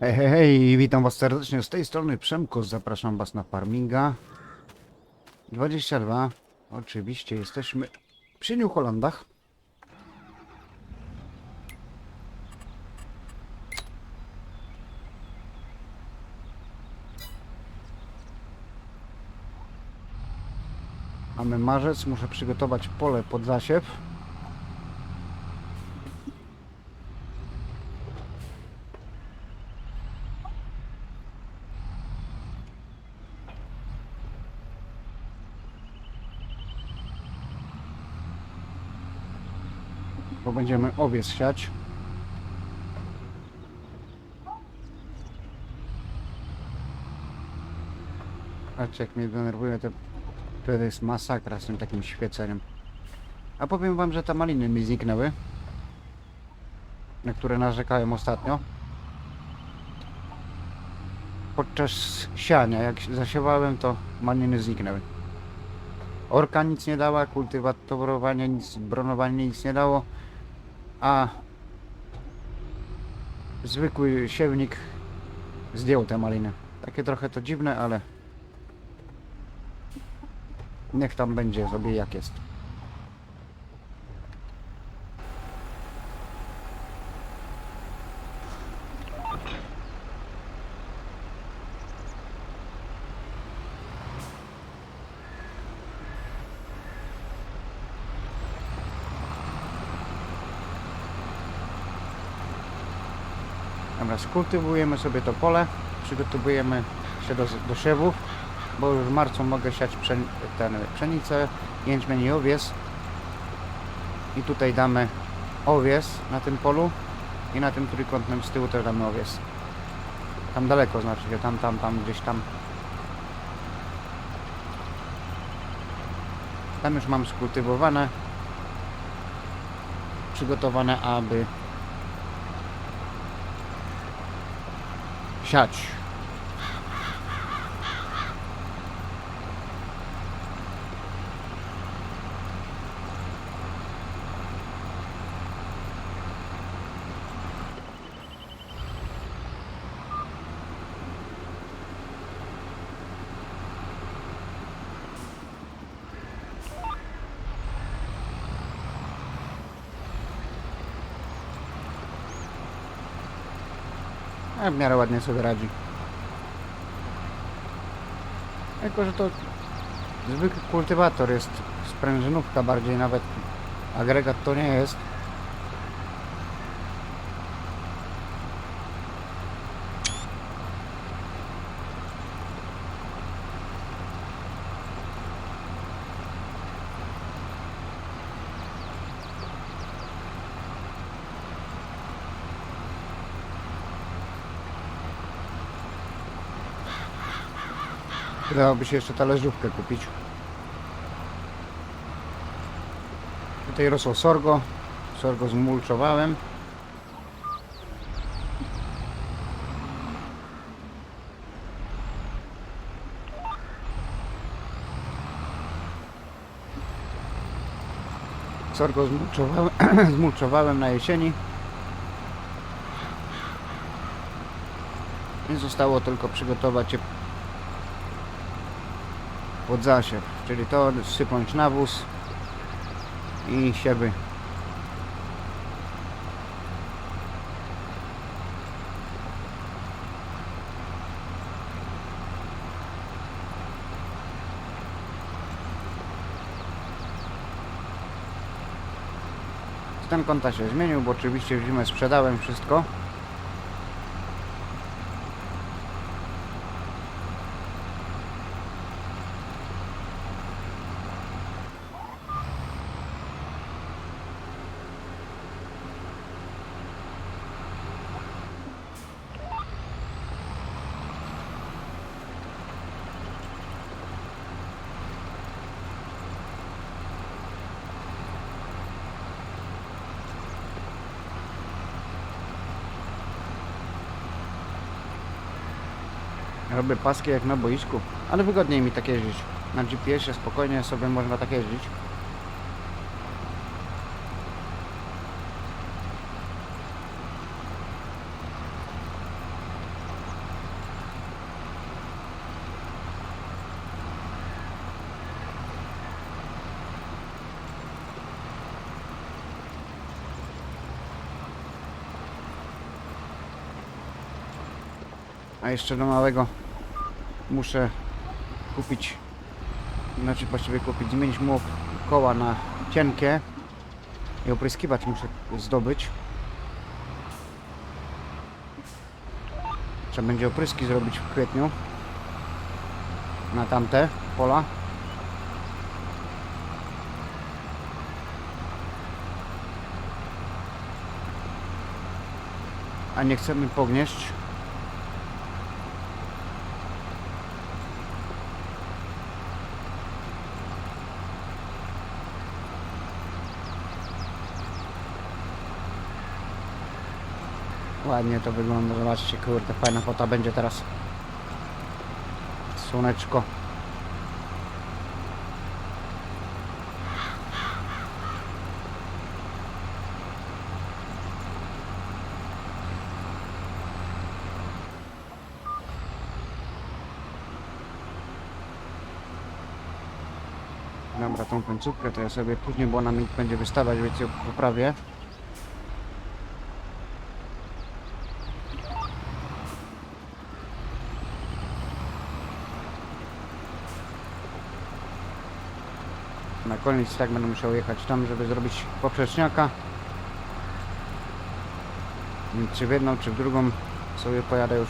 Hej, hej, hej, witam was serdecznie. Z tej strony Przemko, zapraszam was na farminga. 22, oczywiście jesteśmy przy New Hollandach. Mamy marzec, muszę przygotować pole pod zasiew bo będziemy owiec siać. Patrzcie jak mnie denerwuje, to, to jest masakra z tym takim świeceniem. A powiem wam, że te maliny mi zniknęły. Na które narzekałem ostatnio. Podczas siania, jak zasiewałem, to maliny zniknęły. Orka nic nie dała, kultywatorowanie nic, bronowanie nic nie dało, a zwykły siewnik zdjął te maliny. Takie trochę to dziwne, ale niech tam będzie sobie jak jest. Dobra, skultywujemy sobie to pole, przygotowujemy się do, do siewów, bo już w marcu mogę siać pszen, ten, pszenicę, jęczmień i owies. I tutaj damy owies na tym polu i na tym trójkątnym z tyłu też damy owies. Tam daleko znaczy się, tam, tam, tam, gdzieś tam. Tam już mam skultywowane, przygotowane, aby siać. A w miarę ładnie sobie radzi. Jako, że to zwykły kultywator jest sprężynówka bardziej nawet agregat to nie jest. Wydawałoby się jeszcze talerzówkę kupić. Tutaj rosło sorgo. Sorgo zmulczowałem. Sorgo zmulczowałem, zmulczowałem na jesieni. I zostało tylko przygotować je pod zasiew, czyli to sypnąć nawóz i siewy. Ten konta się zmienił, bo oczywiście w zimę sprzedałem wszystko. robię paski jak na boisku, ale wygodniej mi tak jeździć. Na GPS-ie spokojnie sobie można tak jeździć. A jeszcze do małego muszę kupić, znaczy właściwie kupić, zmienić mu koła na cienkie i opryskiwać muszę zdobyć. Trzeba będzie opryski zrobić w kwietniu na tamte pola. A nie chcemy pognieść. Ładnie to wygląda, zobaczcie, kurde, fajna fota będzie teraz. Słoneczko. Dobra, tą końcówkę to ja sobie później, bo ona mi będzie wystawać, więc ją poprawię. Koniec tak będę musiał jechać tam, żeby zrobić poprzeczniaka. Czy w jedną, czy w drugą sobie pojadę już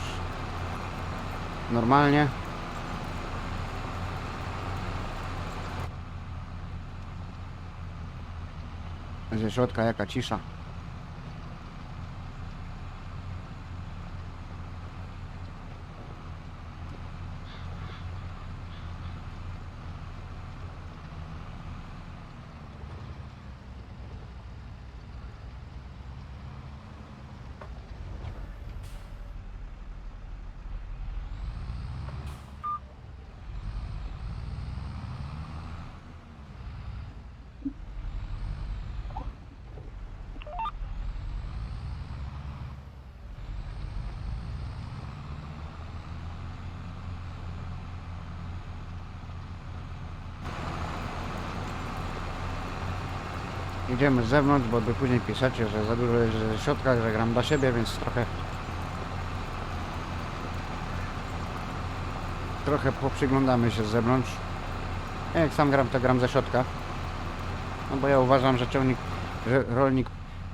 normalnie. Ze środka jaka cisza. Idziemy z zewnątrz, bo wy później piszecie, że za dużo jest ze środka, że gram dla siebie, więc trochę trochę poprzyglądamy się z zewnątrz. Ja jak sam gram, to gram ze środka. No bo ja uważam, że ciągnik, że rolnik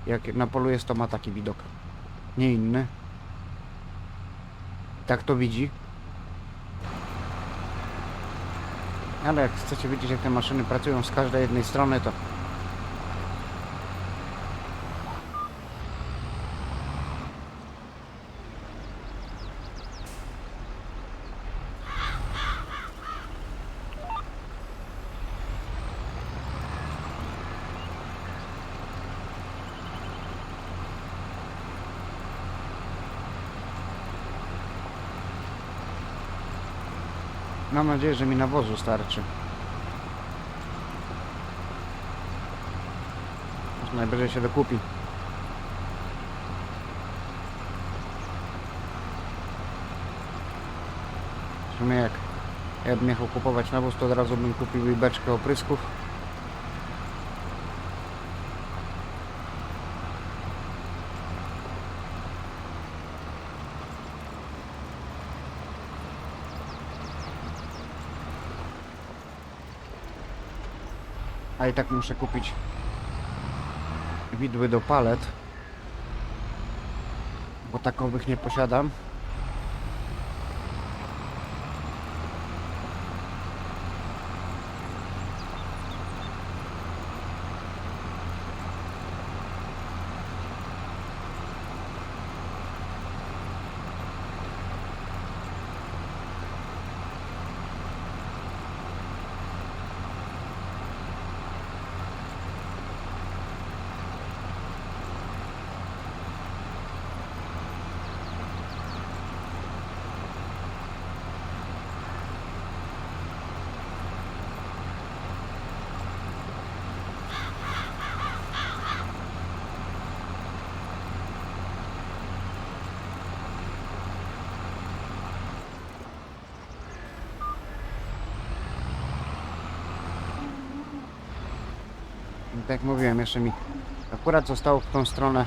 jak na polu jest, to ma taki widok. Nie inny. Tak to widzi. Ale jak chcecie wiedzieć, jak te maszyny pracują z każdej jednej strony, to Mam nadzieję, że mi nawozu starczy. Najwyżej się dokupi. W sumie jak ja bym jechał kupować nawóz, to od razu bym kupił i beczkę oprysków. A i tak muszę kupić widły do palet. Bo takowych nie posiadam. Tak jak mówiłem, jeszcze mi akurat zostało w tą stronę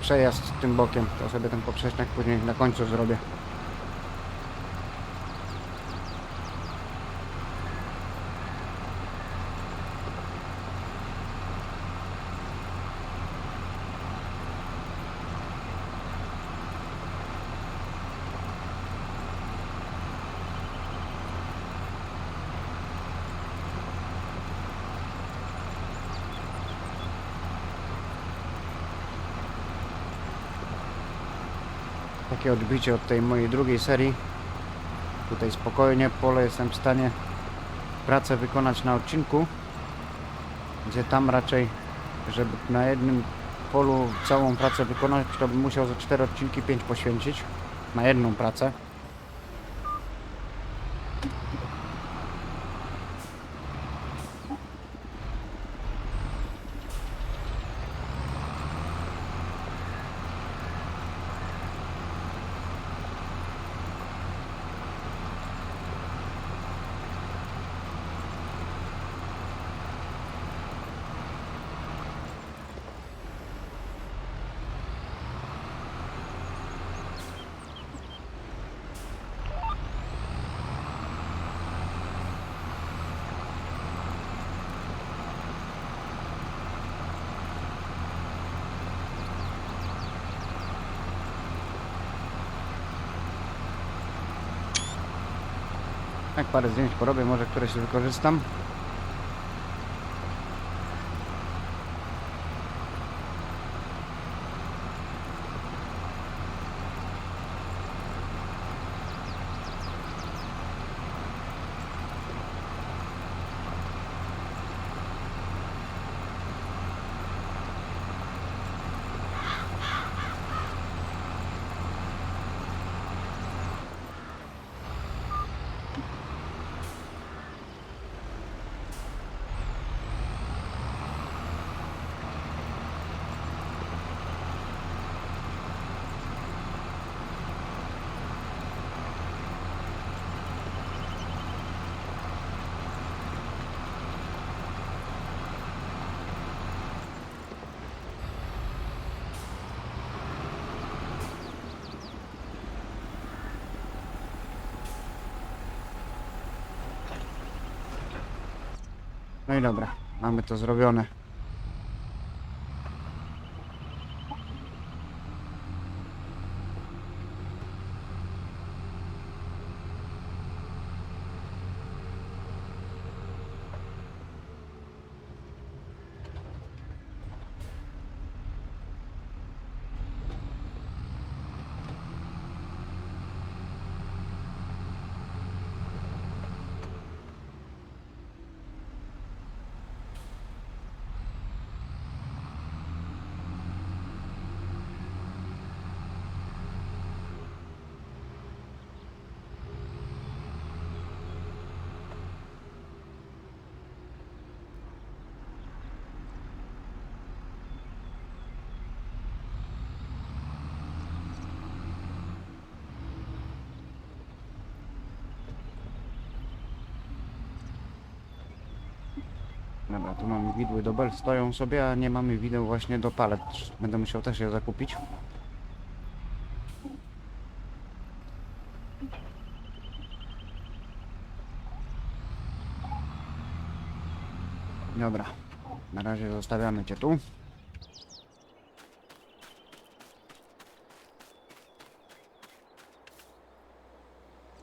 przejazd tym bokiem. To sobie ten poprzecznik później na końcu zrobię. Takie odbicie od tej mojej drugiej serii. Tutaj spokojnie, pole jestem w stanie pracę wykonać na odcinku, gdzie tam raczej, żeby na jednym polu całą pracę wykonać, to bym musiał za 4 odcinki 5 poświęcić na jedną pracę. Jak parę zdjęć porobię, może któreś wykorzystam. Dobra, mamy to zrobione. Dobra, tu mamy widły do bel, stoją sobie, a nie mamy wideł właśnie do palet. Będę musiał też je zakupić. Dobra, na razie zostawiamy Cię tu.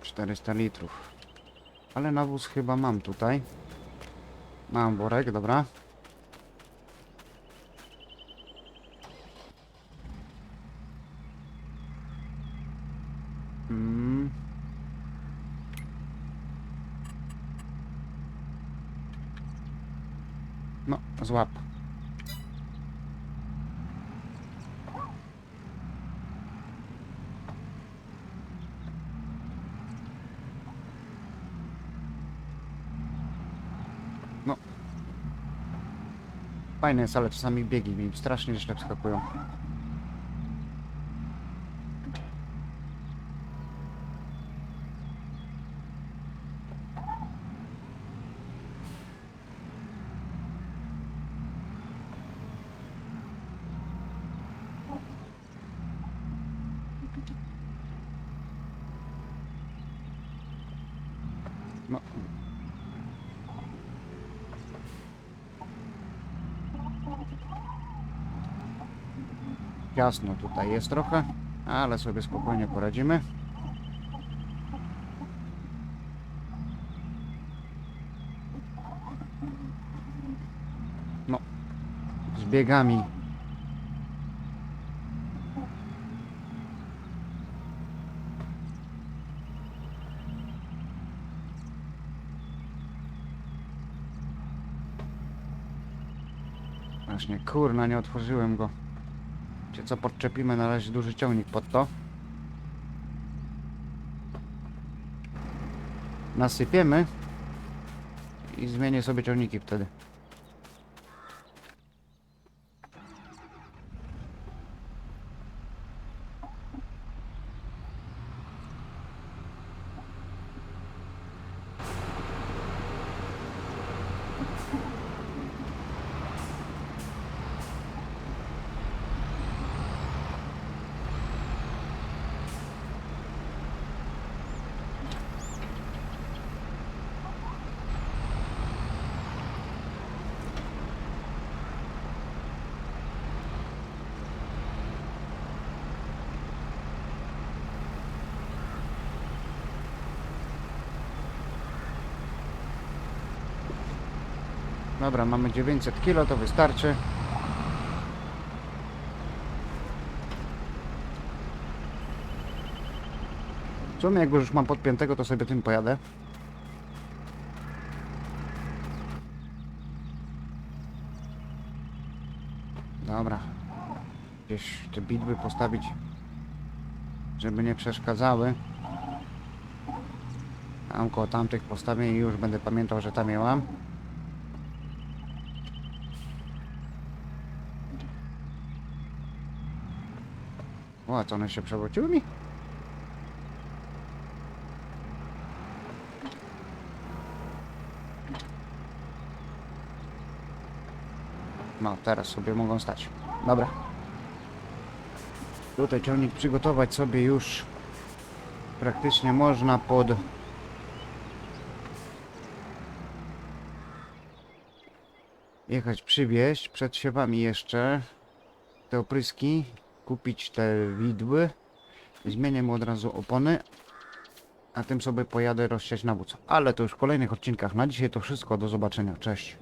Czterysta litrów. Ale nawóz chyba mam tutaj. Mam worek, dobra. Mm. No, złap. Fajne jest, ale czasami biegi mi strasznie źle wskakują. No, Jasno tutaj jest trochę, ale sobie spokojnie poradzimy. No, z biegami. Właśnie, kurna, nie otworzyłem go. Czy co, podczepimy na razie duży ciągnik pod to. Nasypiemy. I zmienię sobie ciągniki wtedy. Dobra, mamy 900 kilo, to wystarczy. W sumie jak już mam podpiętego, to sobie tym pojadę. Dobra. Gdzieś te bitwy postawić, żeby nie przeszkadzały. Tam koło tamtych postawię i już będę pamiętał, że tam je mam. O, co one się przewróciły mi? No, teraz sobie mogą stać. Dobra. Tutaj ciągnik przygotować sobie już praktycznie można pod jechać przywieźć przed siewami jeszcze te opryski kupić te widły. Zmienię mu od razu opony a tym sobie pojadę rozsiać nawóz ale to już w kolejnych odcinkach. Na dzisiaj to wszystko. Do zobaczenia. Cześć